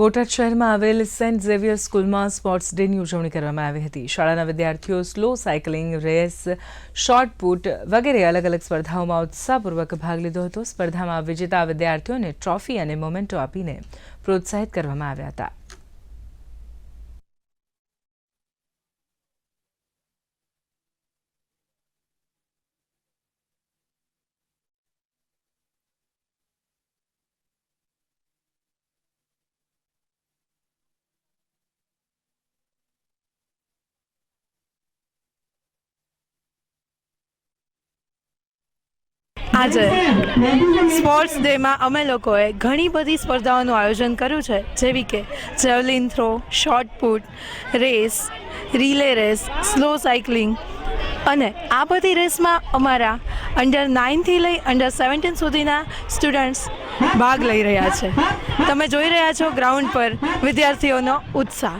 બોટાદ શહેરમાં આવેલ Saint Xavier સ્કૂલમાં સ્પોર્ટ્સ ડેની ઉજવણી કરવામાં આવી હતી. શાળાના વિદ્યાર્થીઓ slow cycling, race, shot put વગેરે અલગ અલગ સ્પર્ધાઓમાં ઉત્સાહપૂર્વક ભાગ લીધો હતો. સ્પર્ધામાં વિજેતા વિદ્યાર્થીઓને ટ્રોફી અને મોમેન્ટો આપીને પ્રોત્સાહિત કરવામાં આવ્યા હતા. આજે સ્પોર્ટ્સ ડેમાં અમે લોકોએ ઘણી બધી સ્પર્ધાઓનું આયોજન કર્યું છે. જેવી કે javelin throw, shot put, race, relay race, slow cycling અને આ બધી રેસમાં અમારા અંડર નાઇનથી લઈ અંડર સેવન્ટીન સુધીના સ્ટુડન્ટ્સ ભાગ લઈ રહ્યા છે. તમે જોઈ રહ્યા છો ગ્રાઉન્ડ પર વિદ્યાર્થીઓનો ઉત્સાહ.